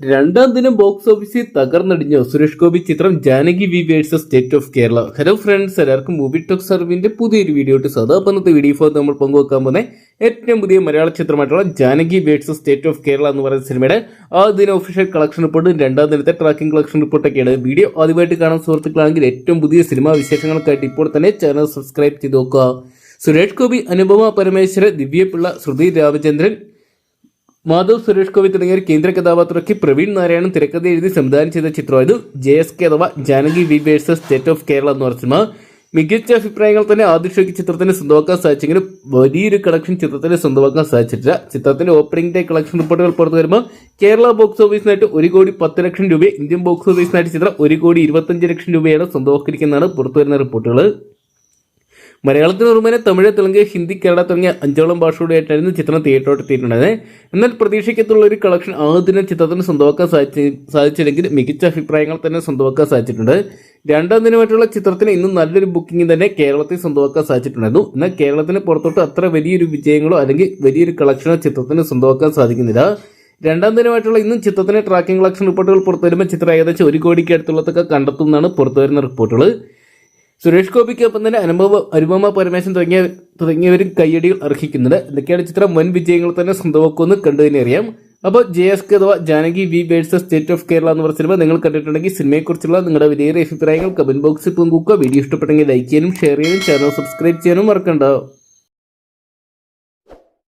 രണ്ടാം ദിനം ബോക്സ് ഓഫീസിൽ തകർന്നടിഞ്ഞ സുരേഷ് ഗോപി ചിത്രം Janaki V versus state of Kerala hello friends എല്ലാവർക്കും മൂവി ടോക്ക് സർവിന്റെ പുതിയൊരു വീഡിയോ ഇട്ട് സദാപന്നത്തെ വീഡിയോ ഫോർ നമ്മൾ പങ്കുവെക്കാൻ പോകുന്ന. ഏറ്റവും പുതിയ മലയാള ചിത്രമായിട്ടുള്ള Janaki versus state of Kerala എന്ന് പറയുന്ന സിനിമയുടെ ആദ്യ ഒഫീഷ്യൽ കളക്ഷൻ റിപ്പോർട്ടും രണ്ടാം ദിനത്തെ ട്രാക്കിംഗ് കളക്ഷൻ റിപ്പോർട്ടൊക്കെയാണ് വീഡിയോ ആദ്യമായിട്ട് കാണാൻ സുഹൃത്തുക്കളാണെങ്കിൽ ഏറ്റവും പുതിയ സിനിമാ വിശേഷങ്ങൾക്കായിട്ട് ഇപ്പോൾ തന്നെ ചാനൽ സബ്സ്ക്രൈബ് ചെയ്ത് നോക്കുക. സുരേഷ് ഗോപി അനുപമ പരമേശ്വരൻ ദിവ്യപിള്ള ശ്രുതി രാമചന്ദ്രൻ മാധവ് സുരേഷ് ഗോപി തുടങ്ങിയ കേന്ദ്ര കഥാപാത്രമൊക്കെ പ്രവീൺ നാരായണൻ തിരക്കഥ എഴുതി സംവിധാനം ചെയ്ത ചിത്രമായത് ജെ എസ് കെ അഥവാ Janaki V versus state of Kerala എന്ന് പറഞ്ഞ സിനിമ. മികച്ച അഭിപ്രായങ്ങൾ തന്നെ ആദ്യ ഷോയ്ക്ക് ചിത്രത്തിന് സ്വന്തമാക്കാൻ സാധിച്ചെങ്കിലും വലിയൊരു കളക്ഷൻ ചിത്രത്തിന് സ്വന്തമാക്കാൻ സാധിച്ചിട്ടില്ല. ചിത്രത്തിന്റെ ഓപ്പണിംഗ് ഡേ കളക്ഷൻ റിപ്പോർട്ടുകൾ പുറത്തു വരുമ്പോൾ കേരള ബോക്സ് ഓഫീസിനായിട്ട് ഒരു കോടി പത്ത് ലക്ഷം രൂപ ഇന്ത്യൻ ബോക്സ് ഓഫീസിനായിട്ട് ചിത്രം ഒരു കോടി ഇരുപത്തഞ്ച് ലക്ഷം രൂപയാണ് സ്വന്തമാക്കിയിരിക്കുന്നതാണ് പുറത്തുവരുന്ന റിപ്പോർട്ടുകൾ മലയാളത്തിന് പുറമെ തമിഴ് തെലുങ്ക് ഹിന്ദി കേരള തുടങ്ങിയ അഞ്ചോളം ഭാഷയോടെയായിട്ടായിരുന്നു ചിത്രം തിയേറ്ററോട്ട് എത്തിയിട്ടുണ്ടായത് എന്നാൽ പ്രതീക്ഷിക്കത്തുള്ള ഒരു കളക്ഷൻ ആദ്യം ചിത്രത്തിന് സ്വന്തമാക്കാൻ സാധിച്ച സാധിച്ചില്ലെങ്കിൽ മികച്ച അഭിപ്രായങ്ങൾ തന്നെ സ്വന്തമാക്കാൻ സാധിച്ചിട്ടുണ്ട്. രണ്ടാം ദിനമായിട്ടുള്ള ചിത്രത്തിന് ഇന്നും നല്ലൊരു ബുക്കിംഗ് തന്നെ കേരളത്തിൽ സ്വന്തമാക്കാൻ സാധിച്ചിട്ടുണ്ടായിരുന്നു. എന്നാൽ കേരളത്തിന് പുറത്തോട്ട് അത്ര വലിയൊരു വിജയങ്ങളോ അല്ലെങ്കിൽ വലിയൊരു കളക്ഷനോ ചിത്രത്തിന് സ്വന്തമാക്കാൻ സാധിക്കുന്നില്ല. രണ്ടാം ദിനമായിട്ടുള്ള ഇന്നും ചിത്രത്തിന് ട്രാക്കിംഗ് കളക്ഷൻ റിപ്പോർട്ടുകൾ പുറത്തുവരുമ്പോൾ ചിത്രം ഏകദേശം ഒരു കോടിക്ക് അടുത്തുള്ളതൊക്കെ കണ്ടെത്തുന്നതാണ് പുറത്തു വരുന്ന റിപ്പോർട്ടുകൾ സുരേഷ് ഗോപിക്കൊപ്പം തന്നെ അനുഭവ അനുപമ പരമേശൻ തുടങ്ങിയ തുടങ്ങിയവരും കയ്യടികൾ അർഹിക്കുന്നുണ്ട്. ഇതൊക്കെയാണ് ചിത്രം വൻ വിജയങ്ങൾ തന്നെ സ്വന്തമാക്കുമെന്ന് കണ്ടു തന്നെ അറിയാം. അപ്പോൾ ജെ എസ് കെ അഥവാ Janaki V versus state of Kerala എന്ന് പറഞ്ഞ സിനിമ നിങ്ങൾ കണ്ടിട്ടുണ്ടെങ്കിൽ സിനിമയെക്കുറിച്ചുള്ള നിങ്ങളുടെ വിലയേറിയ അഭിപ്രായങ്ങൾ കമന്റ് ബോക്സിൽ പങ്കുവെക്കുക. വീഡിയോ ഇഷ്ടപ്പെട്ടെങ്കിൽ ലൈക്ക് ചെയ്യാനും ഷെയർ ചെയ്യാനും ചാനൽ സബ്സ്ക്രൈബ് ചെയ്യാനും മറക്കണ്ട.